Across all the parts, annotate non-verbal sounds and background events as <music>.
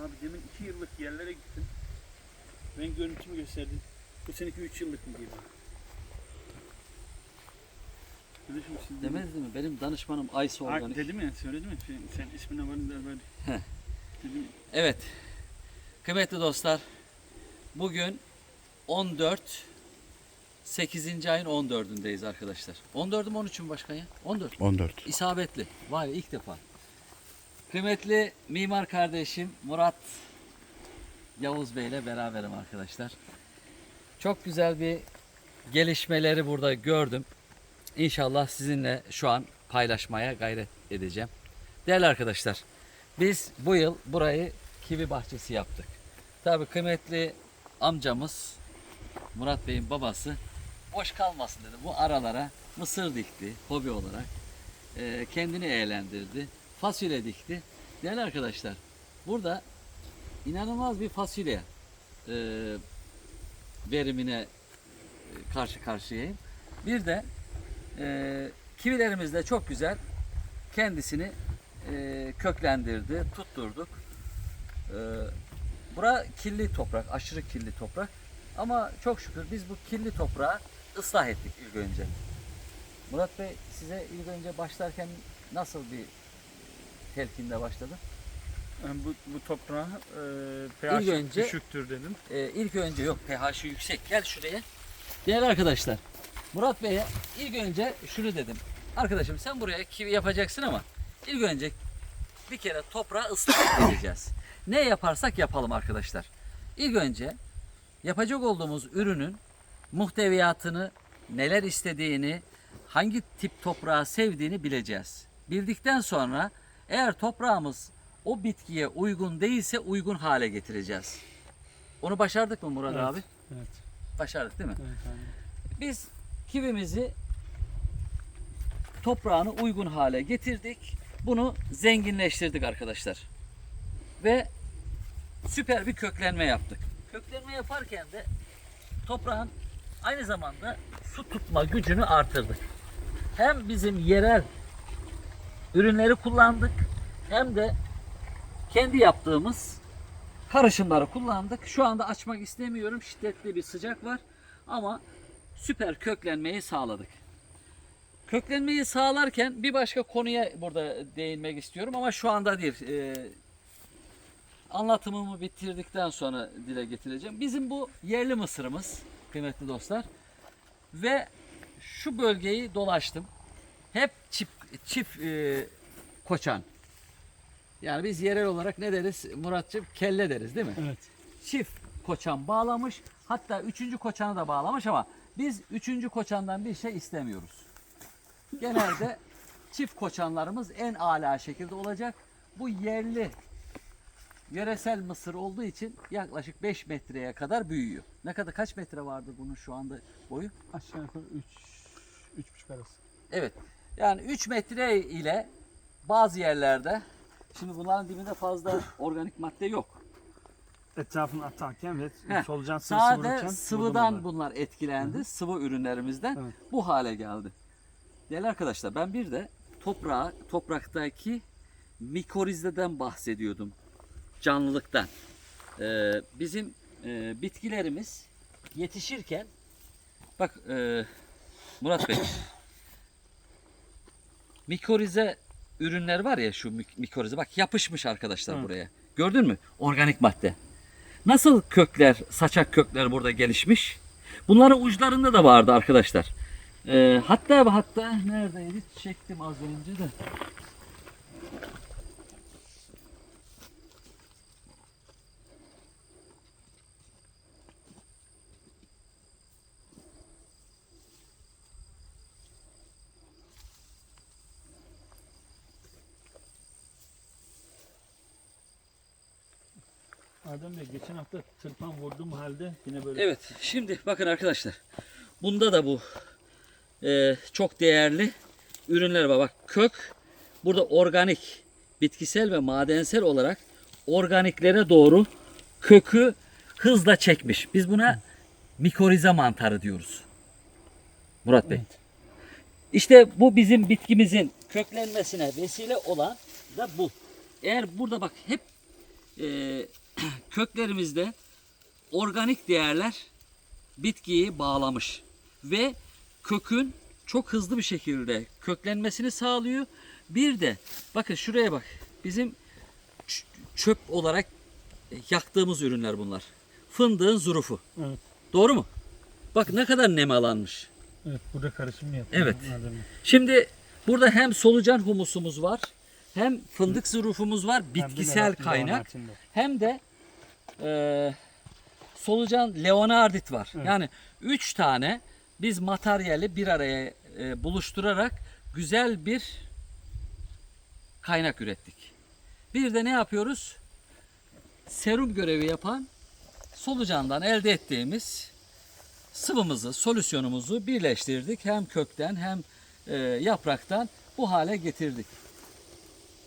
Abi demin iki yıllık yerlere gittim. Ben görüntümü gösterdim. Bu seneki üç yıllık mı diyeyim? Kardeşim siz Demezdi mi? Benim danışmanım Aysu Ay, Organik. dedim ya söyledim ya sen, sen ismine varın der. Heh. Dedim Evet. Kıymetli dostlar. Bugün 14 8. ayın 14'ündeyiz arkadaşlar. 14'ü mü 13'ü mü başkan ya? 14. 14. İsabetli. Vay ilk defa. Kıymetli mimar kardeşim Murat Yavuz Bey ile beraberim arkadaşlar. Çok güzel bir gelişmeleri burada gördüm. İnşallah sizinle şu an paylaşmaya gayret edeceğim. Değerli arkadaşlar, biz bu yıl burayı kivi bahçesi yaptık. Tabii kıymetli amcamız Murat Bey'in babası boş kalmasın dedi. Bu aralara mısır dikti hobi olarak. Ee, kendini eğlendirdi. Fasulye dikti. Değerli arkadaşlar, burada inanılmaz bir fasulye e, verimine e, karşı karşıyayım. Bir de e, kivilerimiz de çok güzel kendisini e, köklendirdi, tutturduk. E, bura kirli toprak, aşırı kirli toprak. Ama çok şükür biz bu kirli toprağı ıslah ettik ilk önce. Murat Bey size ilk önce başlarken nasıl bir telkinde başladı? ben bu, bu toprağa e, İlk pH önce- düşüktür dedim. Ee, ilk önce yok pH'i yüksek. Gel şuraya. Değerli arkadaşlar. Murat Bey'e ilk önce şunu dedim. Arkadaşım sen buraya kivi yapacaksın ama ilk önce bir kere toprağı ıslah <coughs> edeceğiz. Ne yaparsak yapalım arkadaşlar. İlk önce yapacak olduğumuz ürünün muhteviyatını, neler istediğini, hangi tip toprağı sevdiğini bileceğiz. Bildikten sonra eğer toprağımız o bitkiye uygun değilse uygun hale getireceğiz. Onu başardık mı Murat Evet. abi? Evet. Başardık değil mi? Evet abi. Biz kivimizi toprağını uygun hale getirdik. Bunu zenginleştirdik arkadaşlar. Ve süper bir köklenme yaptık. Köklenme yaparken de toprağın aynı zamanda su tutma gücünü artırdık. Hem bizim yerel ürünleri kullandık hem de kendi yaptığımız karışımları kullandık. Şu anda açmak istemiyorum. Şiddetli bir sıcak var. Ama süper köklenmeyi sağladık. Köklenmeyi sağlarken bir başka konuya burada değinmek istiyorum ama şu anda değil. Ee, anlatımımı bitirdikten sonra dile getireceğim. Bizim bu yerli mısırımız kıymetli dostlar. Ve şu bölgeyi dolaştım. Hep çift, çift e, koçan. Yani biz yerel olarak ne deriz Muratçım? Kelle deriz değil mi? Evet. çift koçan bağlamış. Hatta üçüncü koçanı da bağlamış ama biz üçüncü koçandan bir şey istemiyoruz. Genelde çift koçanlarımız en ala şekilde olacak. Bu yerli yöresel mısır olduğu için yaklaşık 5 metreye kadar büyüyor. Ne kadar kaç metre vardı bunun şu anda boyu? Aşağı yukarı 3 üç, 3,5 arası. Evet. Yani 3 metre ile bazı yerlerde şimdi bunların dibinde fazla organik madde yok. Etrafını atarken ve Heh, solucan sıvısı Sade vururken sıvıdan bunlar etkilendi. Sıvı ürünlerimizden Evet. bu hale geldi. Değerli arkadaşlar ben bir de toprağa, topraktaki mikorizeden bahsediyordum. Canlılıktan. Ee, bizim e, bitkilerimiz yetişirken bak e, Murat Bey mikorize ürünler var ya şu mik- mikorize bak yapışmış arkadaşlar Evet. buraya. Gördün mü? Organik madde. Nasıl kökler, saçak kökler burada gelişmiş? Bunların uçlarında da vardı arkadaşlar. Ee, hatta hatta neredeydi? Çektim az önce de. Adem Bey geçen hafta tırpan vurduğum halde yine böyle Evet, şimdi bakın arkadaşlar. Bunda da bu e, çok değerli ürünler var. Bak kök burada organik, bitkisel ve madensel olarak organiklere doğru kökü hızla çekmiş. Biz buna mikorize mantarı diyoruz. Murat Bey. Evet. İşte bu bizim bitkimizin köklenmesine vesile olan da bu. Eğer burada bak hep e, köklerimizde organik değerler bitkiyi bağlamış ve kökün çok hızlı bir şekilde köklenmesini sağlıyor. Bir de bakın şuraya bak. Bizim çöp olarak yaktığımız ürünler bunlar. Fındığın zurufu. Evet. Doğru mu? Bak ne kadar nemalanmış. Evet burada karışım yapıyor. Evet. Şimdi burada hem solucan humusumuz var, hem fındık zurufumuz var, bitkisel kaynak, hem de e, solucan leonardit var. Evet. Yani üç tane biz materyali bir araya e, buluşturarak güzel bir kaynak ürettik. Bir de ne yapıyoruz? Serum görevi yapan solucandan elde ettiğimiz sıvımızı, solüsyonumuzu birleştirdik. Hem kökten hem e, yapraktan bu hale getirdik.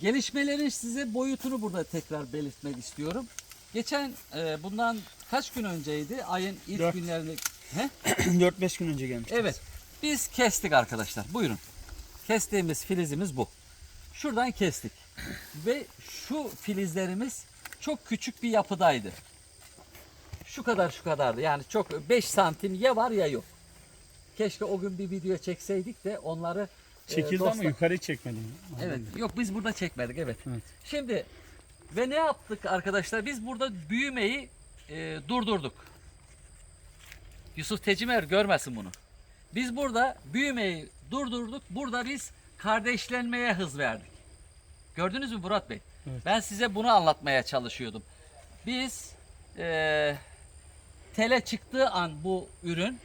Gelişmelerin size boyutunu burada tekrar belirtmek istiyorum. Geçen e, bundan kaç gün önceydi? Ayın ilk Dört. günlerinde. He? <clears throat> 4-5 gün önce gelmiş. Evet. Biz kestik arkadaşlar. Buyurun. Kestiğimiz filizimiz bu. Şuradan kestik. Ve şu filizlerimiz çok küçük bir yapıdaydı. Şu kadar şu kadardı. Yani çok 5 santim ya var ya yok. Keşke o gün bir video çekseydik de onları e, Çekildi ama dostlar- yukarı çekmedim. Evet. Yok biz burada çekmedik evet. Evet. Şimdi ve ne yaptık arkadaşlar? Biz burada büyümeyi e, durdurduk. Yusuf Tecimer görmesin bunu. Biz burada büyümeyi durdurduk. Burada biz kardeşlenmeye hız verdik. Gördünüz mü Murat Bey? Evet. Ben size bunu anlatmaya çalışıyordum. Biz e, tele çıktığı an bu ürün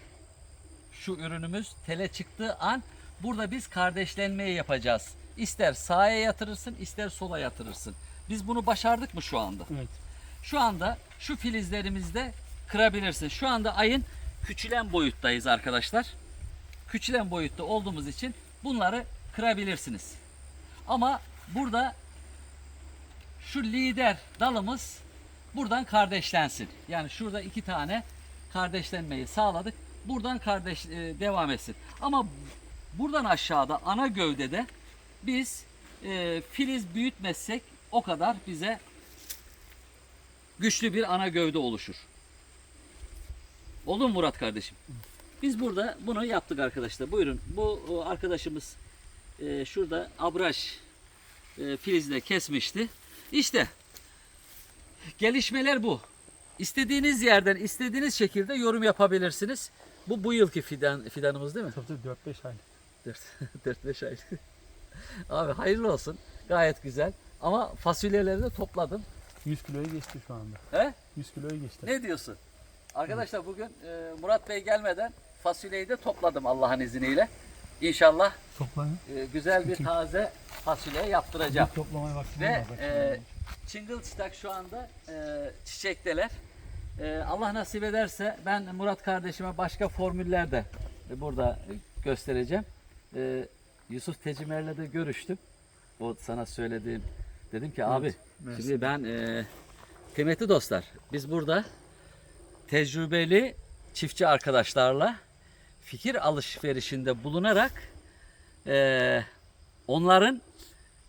şu ürünümüz tele çıktığı an burada biz kardeşlenmeyi yapacağız. İster sağa yatırırsın ister sola yatırırsın. Biz bunu başardık mı şu anda? Evet. Şu anda şu filizlerimizde kırabilirsin. Şu anda ayın küçülen boyuttayız arkadaşlar. Küçülen boyutta olduğumuz için bunları kırabilirsiniz. Ama burada şu lider dalımız buradan kardeşlensin. Yani şurada iki tane kardeşlenmeyi sağladık. Buradan kardeş e, devam etsin. Ama buradan aşağıda ana gövdede biz e, filiz büyütmezsek o kadar bize güçlü bir ana gövde oluşur. Oldu mu Murat kardeşim? Biz burada bunu yaptık arkadaşlar. Buyurun. Bu arkadaşımız e, şurada abraj e, filizle kesmişti. İşte gelişmeler bu. İstediğiniz yerden, istediğiniz şekilde yorum yapabilirsiniz. Bu bu yılki fidan fidanımız değil mi? Tabii 4-5 ay. 4-5 <laughs> ay. Abi hayırlı olsun. Gayet güzel. Ama fasulyeleri de topladım. 100 kiloyu geçti şu anda. He? 100 kiloyu geçti. Ne diyorsun? Arkadaşlar bugün e, Murat Bey gelmeden fasulyeyi de topladım Allah'ın izniyle. İnşallah Toplayın. e, güzel bir taze fasulye yaptıracağım. Toplamaya vaktim Ve e, çıngılçıtak şu anda e, çiçekteler. E, Allah nasip ederse ben Murat kardeşime başka formüller de burada göstereceğim. E, Yusuf Tecimer'le de görüştüm. O sana söylediğim dedim ki abi mersi. şimdi ben e, kıymetli dostlar biz burada tecrübeli çiftçi arkadaşlarla fikir alışverişinde bulunarak e, onların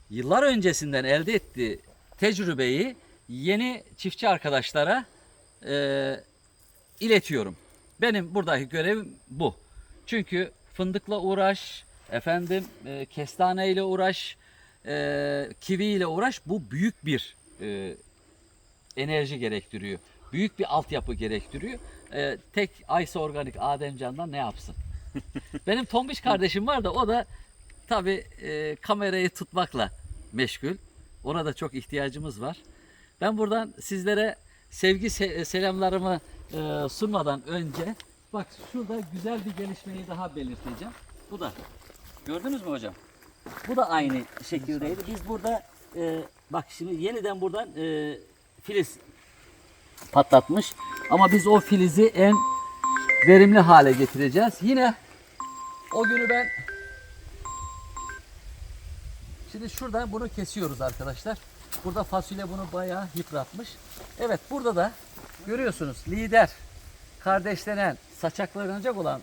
yıllar öncesinden elde ettiği tecrübeyi yeni çiftçi arkadaşlara e, iletiyorum. Benim buradaki görevim bu. Çünkü fındıkla uğraş, efendim e, kestane ile uğraş, e, kivi ile uğraş bu büyük bir e, enerji gerektiriyor. Büyük bir altyapı gerektiriyor. E, tek Aysa Organik Ademcan'dan ne yapsın? <laughs> Benim tombiş kardeşim var da o da tabi kamerayı tutmakla meşgul. Ona da çok ihtiyacımız var. Ben buradan sizlere sevgi se- selamlarımı e, sunmadan önce bak şurada güzel bir gelişmeyi daha belirteceğim. Bu da gördünüz mü hocam? Bu da aynı şekildeydi. Biz burada e, bak şimdi yeniden buradan e, filiz patlatmış. Ama biz o filizi en verimli hale getireceğiz. Yine o günü ben Şimdi şuradan bunu kesiyoruz arkadaşlar. Burada fasulye bunu bayağı yıpratmış. Evet burada da görüyorsunuz lider kardeşlenen saçaklanacak olan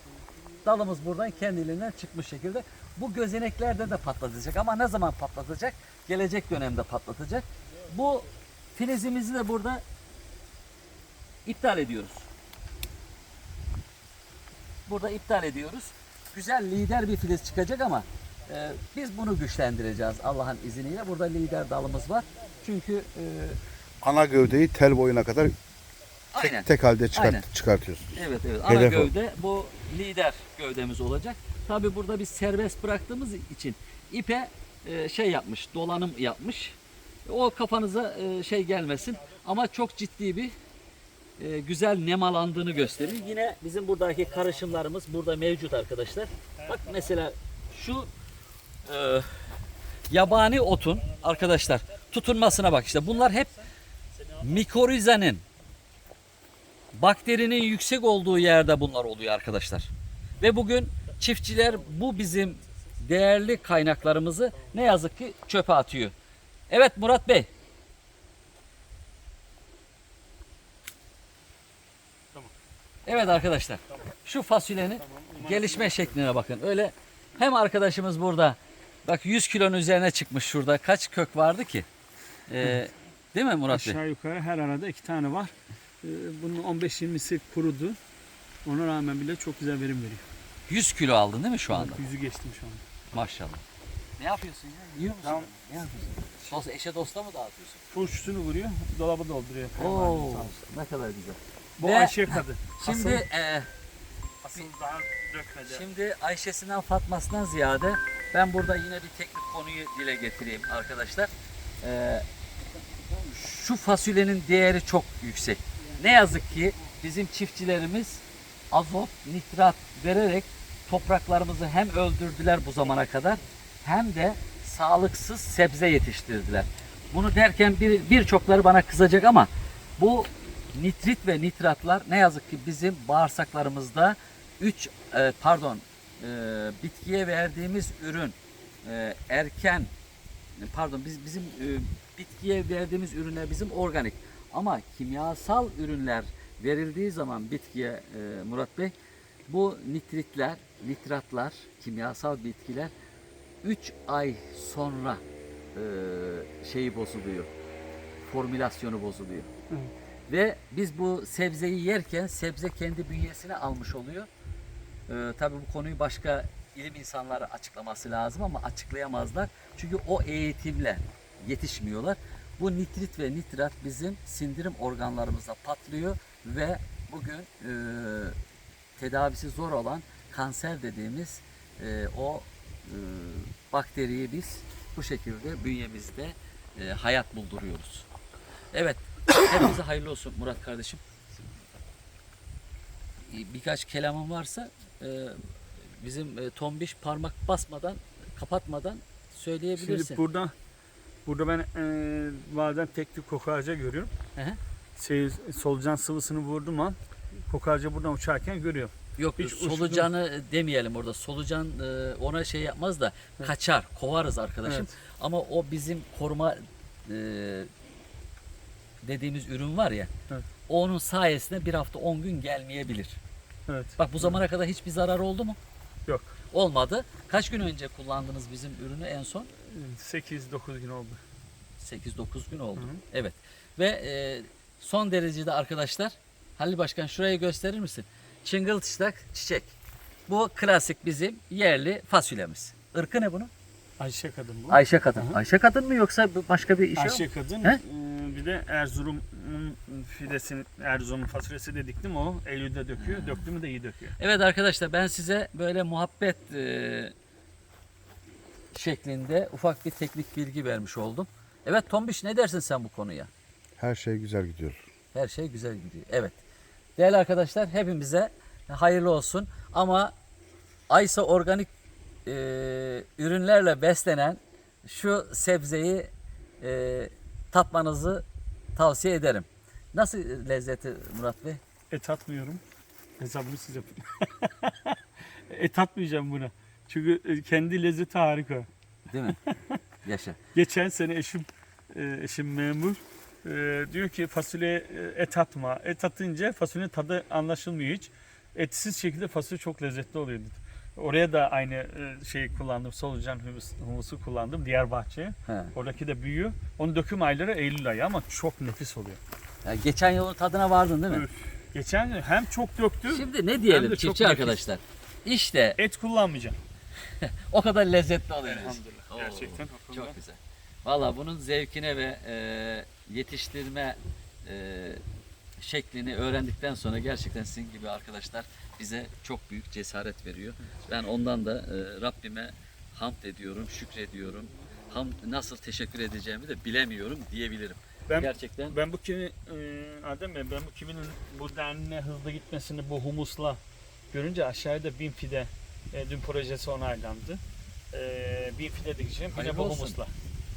dalımız buradan kendiliğinden çıkmış şekilde. Bu gözeneklerde de patlatacak ama ne zaman patlatacak? Gelecek dönemde patlatacak. Bu filizimizi de burada iptal ediyoruz. Burada iptal ediyoruz. Güzel lider bir filiz çıkacak ama e, biz bunu güçlendireceğiz Allah'ın izniyle. Burada lider dalımız var. Çünkü e, Ana gövdeyi tel boyuna kadar tek, aynen. tek halde çıkart, Aynen. çıkartıyorsunuz. Evet evet. Ana Hedef o. gövde bu lider gövdemiz olacak. Tabi burada biz serbest bıraktığımız için ipe e, şey yapmış, dolanım yapmış. O kafanıza e, şey gelmesin ama çok ciddi bir e, güzel nemalandığını gösterir. Yine bizim buradaki karışımlarımız burada mevcut arkadaşlar. Bak mesela şu e, yabani otun arkadaşlar tutunmasına bak işte bunlar hep mikorizanın bakterinin yüksek olduğu yerde bunlar oluyor arkadaşlar. Ve bugün çiftçiler bu bizim değerli kaynaklarımızı ne yazık ki çöpe atıyor. Evet Murat Bey. Tamam. Evet arkadaşlar. Şu fasulyenin gelişme şekline bakın. Öyle hem arkadaşımız burada bak 100 kilonun üzerine çıkmış şurada. Kaç kök vardı ki? Ee, değil mi Murat Bey? Aşağı yukarı her arada iki tane var. Ee, Bunun 15-20'si kurudu. Ona rağmen bile çok güzel verim veriyor. 100 kilo aldın değil mi şu anda? Yüzü geçtim şu anda. Maşallah. Ne yapıyorsun ya? Yiyor musun? Tamam. Ne yapıyorsun? Dost, eşe dosta mı dağıtıyorsun? Turşusunu vuruyor, dolabı dolduruyor. Oo, ne kadar güzel. Bu Ve- Ayşe kadın. Şimdi e, Asıl daha dökmedi. şimdi Ayşe'sinden Fatma'sından ziyade ben burada yine bir teknik konuyu dile getireyim arkadaşlar. E, şu fasulyenin değeri çok yüksek. Ne yazık ki bizim çiftçilerimiz azot, nitrat vererek topraklarımızı hem öldürdüler bu zamana kadar hem de sağlıksız sebze yetiştirdiler. Bunu derken bir birçokları bana kızacak ama bu nitrit ve nitratlar ne yazık ki bizim bağırsaklarımızda 3 pardon e, bitkiye verdiğimiz ürün e, erken pardon biz bizim e, bitkiye verdiğimiz ürünler bizim organik ama kimyasal ürünler verildiği zaman bitkiye e, Murat Bey bu nitritler, nitratlar, kimyasal bitkiler 3 ay sonra e, şeyi bozuluyor. Formülasyonu bozuluyor. Evet. Ve biz bu sebzeyi yerken sebze kendi bünyesine almış oluyor. Ee, tabii bu konuyu başka ilim insanları açıklaması lazım ama açıklayamazlar. Çünkü o eğitimle yetişmiyorlar. Bu nitrit ve nitrat bizim sindirim organlarımızda patlıyor ve bugün e, tedavisi zor olan kanser dediğimiz e, o e, bakteriyi biz bu şekilde bünyemizde e, hayat bulduruyoruz. Evet, hepinize hayırlı olsun Murat kardeşim. E, Birkaç kelamın varsa e, bizim e, tombiş parmak basmadan, kapatmadan söyleyebilirsin. Şimdi burada burada ben e, bazen tek bir kokarca görüyorum. Hı hı. Şey, solucan sıvısını vurdum an kokarca buradan uçarken görüyorum. Yok Hiç solucanı demeyelim orada. Solucan e, ona şey yapmaz da kaçar, kovarız arkadaşım. Evet. Ama o bizim koruma e, dediğimiz ürün var ya. Evet. Onun sayesinde bir hafta 10 gün gelmeyebilir. Evet. Bak bu zamana kadar hiçbir zarar oldu mu? Yok. Olmadı. Kaç gün önce kullandınız bizim ürünü en son? 8-9 gün oldu. 8-9 gün oldu. Hı hı. Evet. Ve e, son derecede arkadaşlar Halil Başkan şurayı gösterir misin? Çıngıltıslak çiçek. Bu klasik bizim yerli fasulyemiz. Irkı ne bunun? Ayşe kadın bu. Ayşe kadın. Hı hı. Ayşe kadın mı yoksa başka bir işi Ayşe yok? kadın. He? e, bir de Erzurum'un fidesini, Erzurum'un fasulyesi de diktim o. Eylül'de döküyor. Döktü mü de iyi döküyor. Evet arkadaşlar ben size böyle muhabbet e, şeklinde ufak bir teknik bilgi vermiş oldum. Evet Tombiş ne dersin sen bu konuya? Her şey güzel gidiyor. Her şey güzel gidiyor. Evet. Değerli arkadaşlar hepimize hayırlı olsun. Ama Aysa organik e, ürünlerle beslenen şu sebzeyi e, tatmanızı tavsiye ederim. Nasıl lezzeti Murat Bey? Et atmıyorum. Hesabını siz yapın. <laughs> Et atmayacağım buna. Çünkü e, kendi lezzeti harika. Değil mi? Yaşa. <laughs> Geçen sene eşim e, eşim memur e, diyor ki fasulye e, et atma. Et atınca fasulyenin tadı anlaşılmıyor hiç. Etsiz şekilde fasulye çok lezzetli oluyor dedi. Oraya da aynı e, şeyi kullandım. Solucan humus, humusu kullandım diğer bahçeye. He. Oradaki de büyüyor. Onun döküm ayları Eylül ayı ama çok nefis oluyor. Ya geçen yılın tadına vardın değil mi? Üf. Geçen yıl hem çok döktü Şimdi ne diyelim çiftçi nefis. arkadaşlar? İşte et kullanmayacağım. <laughs> o kadar lezzetli oluyor. Elhamdülillah. Oo, Gerçekten. Çok güzel. Valla bunun zevkine ve e, yetiştirme e, şeklini öğrendikten sonra gerçekten sizin gibi arkadaşlar bize çok büyük cesaret veriyor. Ben ondan da e, Rabbime hamd ediyorum, şükrediyorum. Ham, nasıl teşekkür edeceğimi de bilemiyorum diyebilirim. Ben Gerçekten Ben bu kimi e, Adem Bey ben bu kiminin bu denli hızlı gitmesini bu humusla görünce aşağıda bin fide e, dün projesi onaylandı. E, bin fide dikeceğim yine bu olsun. humusla.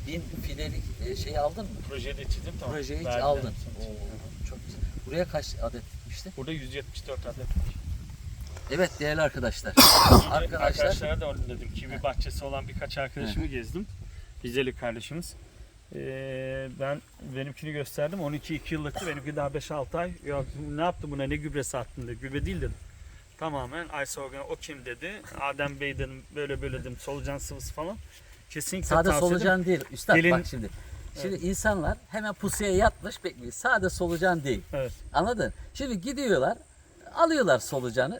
Bin fidelik e, şeyi aldın mı? Projeyi de çizdim tamam. Projeyi hiç Verdiler aldın. Oo, çok güzel. Buraya kaç adet dikmişti? Burada 174 adet. Evet değerli arkadaşlar. <coughs> Arkadaşlar. Arkadaşlar Arkadaşlara da onu dedim. Kivi bahçesi olan birkaç arkadaşımı gezdim. Rizeli kardeşimiz. Ee, ben benimkini gösterdim. 12 2 yıllıktı. Benimki daha 5-6 ay. Ya ne yaptın buna? Ne gübresi attın dedi. Gübre değil dedim. Tamamen Aysa Organ o kim dedi. Adem Bey dedim. Böyle böyle dedim. Solucan sıvısı falan. Kesinlikle Sade tavsiye solucan değil. Üstad Gelin- bak şimdi. Şimdi insanlar hemen pusuya yatmış bekliyor. Sade solucan değil. Evet. Anladın? Şimdi gidiyorlar, alıyorlar solucanı.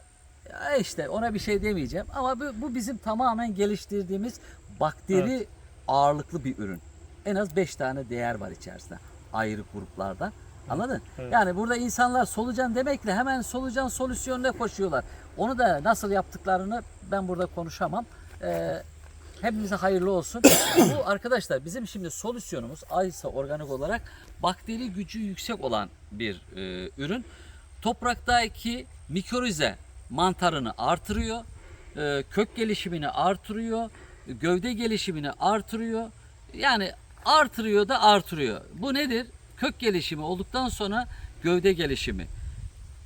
Ya işte ona bir şey demeyeceğim ama bu, bu bizim tamamen geliştirdiğimiz bakteri ağırlıklı bir ürün. En az 5 tane değer var içerisinde ayrı gruplardan. Anladın? Evet. Yani burada insanlar solucan demekle hemen solucan solüsyonuna koşuyorlar. Onu da nasıl yaptıklarını ben burada konuşamam. Ee, hepimize hayırlı olsun. Bu arkadaşlar bizim şimdi solüsyonumuz Aysa organik olarak bakteri gücü yüksek olan bir e, ürün. Topraktaki mikorize mantarını artırıyor. e, kök gelişimini artırıyor. Gövde gelişimini artırıyor. Yani artırıyor da artırıyor. Bu nedir? Kök gelişimi olduktan sonra gövde gelişimi.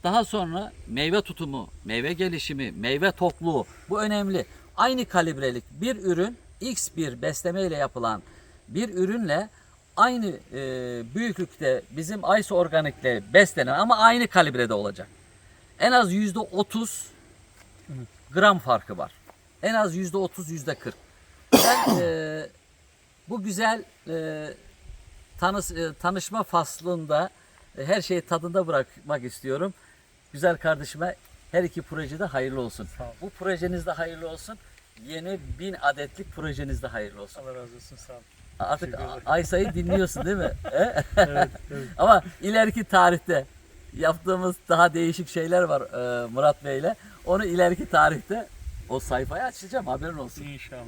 Daha sonra meyve tutumu, meyve gelişimi, meyve tokluğu bu önemli. Aynı kalibrelik bir ürün X bir besleme ile yapılan bir ürünle aynı e, büyüklükte bizim Ice Organik'le beslenen ama aynı kalibrede olacak. En az yüzde 30 gram farkı var. En az yüzde 30 yüzde 40. Ben e, bu güzel e, tanış, e, tanışma faslında e, her şeyi tadında bırakmak istiyorum. Güzel kardeşime her iki projede hayırlı olsun. Sağ ol. Bu projeniz de hayırlı olsun. Yeni bin adetlik projeniz de hayırlı olsun. Allah razı olsun. Sağ ol. Artık. Aysa'yı dinliyorsun değil mi? <laughs> Evet, evet. <laughs> Ama ileriki tarihte yaptığımız daha değişik şeyler var e, Murat Bey'le. Onu ileriki tarihte o sayfayı açacağım haberin olsun. İnşallah.